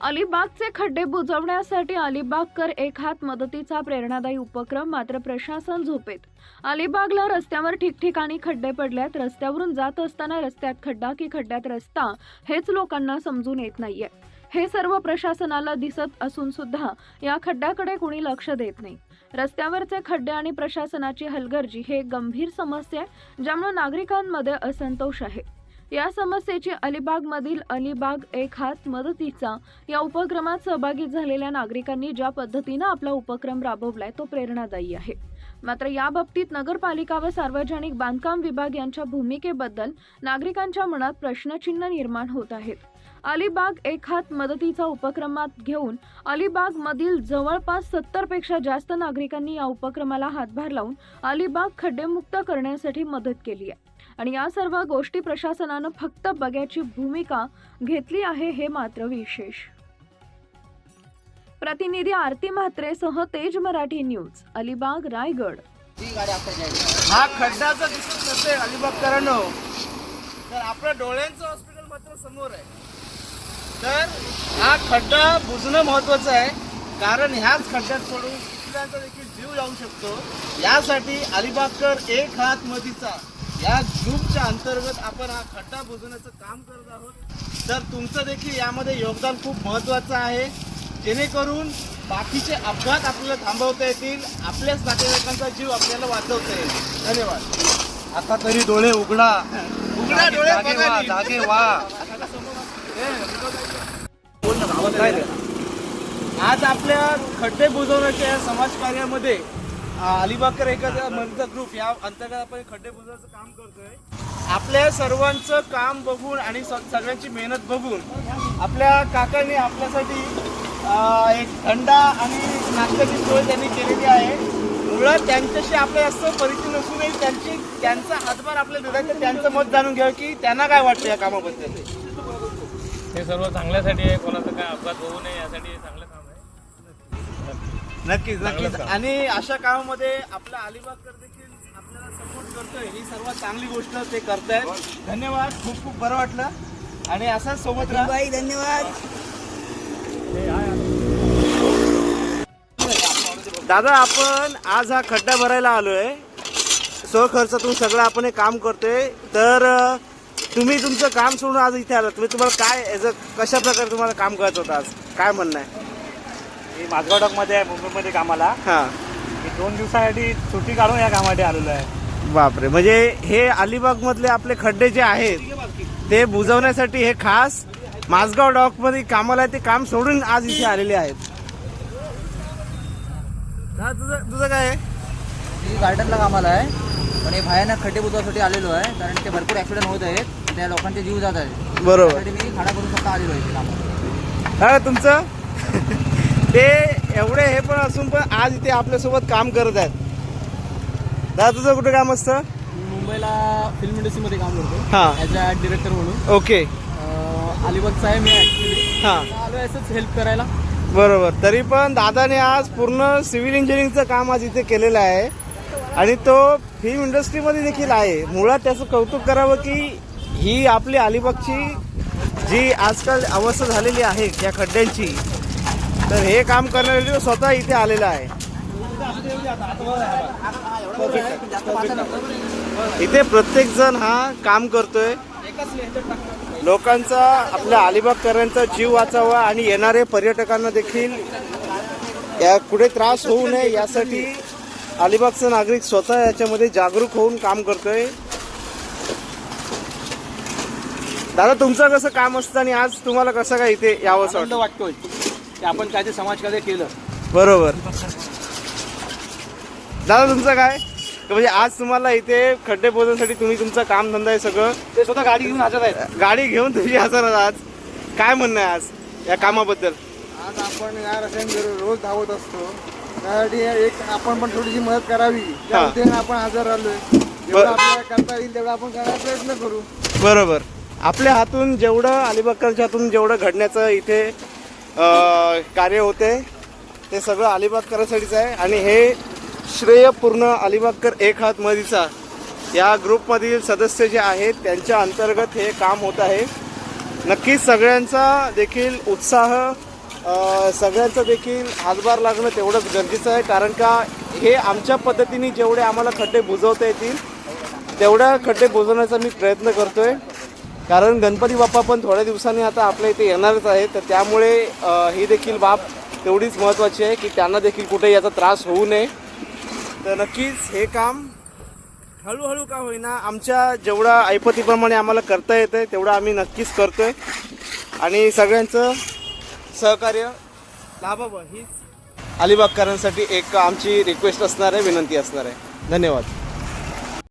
अलिबागचे खड्डे बुजवण्यासाठी अलिबागकर एक हात मदतीचा प्रेरणादायी उपक्रम मात्र प्रशासन झोपेत. अलिबागला रस्त्यावर ठिकठिकाणी खड्डे पडल्यात रस्त्यावरून जात असताना रस्त्यात खड्डा की खड्ड्यात रस्ता हेच लोकांना समजून येत नाहीये. हे सर्व प्रशासनाला दिसत असून सुद्धा या खड्ड्याकडे कुणी लक्ष देत नाही. रस्त्यावरचे खड्डे आणि प्रशासनाची हलगर्जी हे गंभीर समस्या आहे ज्यामुळे नागरिकांमध्ये असंतोष आहे. या समस्येची अलिबागमधील अलिबाग एक हात मदतीचा या उपक्रमात सहभागी झालेल्या नागरिकांनी ज्या पद्धतीनं आपला उपक्रम राबवलाय तो प्रेरणादायी आहे. मात्र या बाबतीत नगरपालिका व सार्वजनिक बांधकाम विभाग यांच्या भूमिकेबद्दल नागरिकांच्या मनात प्रश्नचिन्ह निर्माण होत आहेत. अलिबाग एक हात मदतीचा उपक्रमात घेऊन अलिबाग मधील जवळपास सत्तरपेक्षा जास्त नागरिकांनी या उपक्रमाला हातभार लावून अलिबाग खड्डेमुक्त करण्यासाठी मदत केली आहे. आणि या सर्व गोष्टी प्रशासनानं फक्त बघ्याची भूमिका घेतली आहे हे मात्र विशेष. प्रतिनिधी आरती म्हात्रेसह तेज मराठी न्यूज अलिबाग रायगड. हा खड्डा जर दिसत नसेल अलिबागकरांनो तर आपलं डोळ्यांचं हॉस्पिटल मात्र समोर आहे. तर हा खड्डा बुजणं महत्वाचं आहे. कारण ह्याच खड्ड्यात पडून कुठल्याचा देखील जीव जाऊ शकतो. यासाठी अलिबागकर एक हात मदीचा या ग्रुपच्या अंतर्गत आपण हा खड्डा बुजवण्याचं काम करत आहोत. तर तुमचं देखील यामध्ये योगदान खूप महत्वाचं आहे. जेणेकरून बाकीचे अपघात आपल्याला थांबवता येतील. आपल्याच नातेवाईकांचा जीव आपल्याला वाचवता येईल. धन्यवाद. आता तरी डोळे उघडा. उघडा डोळे जागे बघा रे? आज आपल्या खड्डे बुजवण्याच्या या समाजकार्यामध्ये अलिबागकर एखाद्या मंत्र ग्रुप या अंतर्गत आपण खड्डे बुजवण्याचं काम करतोय. आपल्या सर्वांचं काम बघून आणि सगळ्यांची मेहनत बघून आपल्या काकांनी आपल्यासाठी एक थंडा आणि नाश्त्याची सोय त्यांनी केलेली आहे. मुळात त्यांच्याशी आपल्या जास्त परिचय नसूनही त्यांची त्यांचा हातभार आपल्या दुधाचं त्यांचं मत जाणून घ्यावं की त्यांना काय वाटतं या कामाबद्दल? हे सर्व चांगल्यासाठी आहे. कोणाचा काय अपघात होऊ नये यासाठी चांगलं नक्कीच नक्कीच. आणि अशा कामामध्ये आपला अलिबागकर देखील आपल्याला सपोर्ट करतोय. ही सर्वात चांगली गोष्ट ते करतायत. धन्यवाद. खूप खूप बरं वाटलं. आणि असाच सोबत राहा. धन्यवाद. दादा आपण आज हा खड्डा भरायला आलोय. स्वखर्चातून सगळं आपण हे काम करतोय. तर तुम्ही तुमचं काम सोडून आज इथे आलात. तुम्ही तुम्हाला काय याचं कशा प्रकारे तुम्हाला काम करायचं होतं आज? काय म्हणणं आहे? मी माझगाव डॉकमध्ये आहे मुंबईमध्ये कामाला. हां. मी दोन दिवसासाठी सुट्टी काढून या कामासाठी आलेलो आहे. बापरे म्हणजे हे अलिबाग मधले आपले खड्डे जे आहेत ते बुजवण्यासाठी हे खास माझगाव डॉकमध्ये कामाला आहे ते काम सोडून आज इथे आलेले आहेत. हा, तुझं तुझं काय आहे? मी गार्डनला कामाला आहे पण हे भयानक खड्डे बुजवासाठी आलेलो आहे कारण ते भरपूर ॲक्सिडेंट होत आहेत त्या लोकांचे जीव जात आहेत. बरोबर. त्यासाठी मी खाडा करून फक्त आलेलो आहे इथे कामाला. हा तुमचं? ते एवढे हे पण असून पण आज इथे आपल्यासोबत काम करत आहेत. दादा तुझं कुठं काम असतं? मुंबईला फिल्म इंडस्ट्रीमध्ये काम करतो. हा. ॲज अ डिरेक्टर म्हणून. ओके. अलिबागचा आहे मी ॲक्च्युली हा. आलो असंच हेल्प करायला. बरोबर. तरी पण दादाने आज पूर्ण सिव्हिल इंजिनिअरिंगचं काम आज इथे केलेलं आहे. आणि तो फिल्म इंडस्ट्रीमध्ये देखील आहे. मुळात त्याचं कौतुक करावं की ही आपली अलिबागची जी आजकाल अवस्था झालेली आहे या खड्ड्यांची तर हे काम करण्यासाठी तो स्वतः इथे आलेला आहे. इथे प्रत्येक जण हा काम करतोय. लोकांचा आपल्या अलिबागकरांचा जीव वाचावा आणि येणारे पर्यटकांना देखील या कुठे त्रास होऊ नये यासाठी अलिबागचा नागरिक स्वतः याच्यामध्ये जागरूक होऊन काम करतोय. दादा तुमचं कसं काम असतं आणि आज तुम्हाला कसं काय इथे यावं आनंद वाटतोय. की आपण काय ते समाजकार्य केलं. बरोबर. दादा तुमचं काय? तर म्हणजे आज तुम्हाला इथे खड्डे पोहोचण्यासाठी तुम्ही तुमचं काम धंदा आहे सगळं ते स्वतः गाडी घेऊन हजर आहेत. गाडी घेऊन तुम्ही हजर आहात आज. काय म्हणणं आहे आज या कामाबद्दल? आज आपण या रस्त्याने रोज धावत असतो. त्यासाठी एक आपण पण थोडीशी मदत करावी. त्या हा. उद्देशाने आपण हजर आलोय जेवढं आपल्याला करता येईल तेवढं आपण करायचा प्रयत्न करू. बरोबर. आपल्या हातून जेवढं अलिबागकरच्या हातून जेवढं घडण्याचं इथे कार्य होते. ते सगळं अलिबागकरांसाठीच आहे आणि हे श्रेय पूर्ण अलिबागकर एक हात मधीचा या ग्रुपमधील सदस्य जे आहेत त्यांच्या अंतर्गत हे काम होत आहे. नक्कीच सगळ्यांचा देखील उत्साह सगळ्यांचं देखील हातभार लागणं तेवढंच गरजेचं आहे. कारण का हे आमच्या पद्धतीने जेवढे आम्हाला खड्डे बुजवता येतील तेवढ्या खड्डे बुजवण्याचा मी प्रयत्न करतो आहे कारण गणपती बाप्पा पण थोड्या दिवसांनी आता आपल्या इथे येणारच आहे तर त्यामुळे ही देखील बाब तेवढीच महत्त्वाची आहे की त्यांना देखील कुठे याचा त्रास होऊ नये. तर नक्कीच हे काम हळूहळू का होईना आमच्या जेवढा ऐपतीप्रमाणे आम्हाला करता येतं आहे तेवढं आम्ही नक्कीच करतो आहे आणि सगळ्यांचं सहकार्य लाभावं हीच अलिबागकरांसाठी एक आमची रिक्वेस्ट असणार आहे विनंती असणार आहे. धन्यवाद.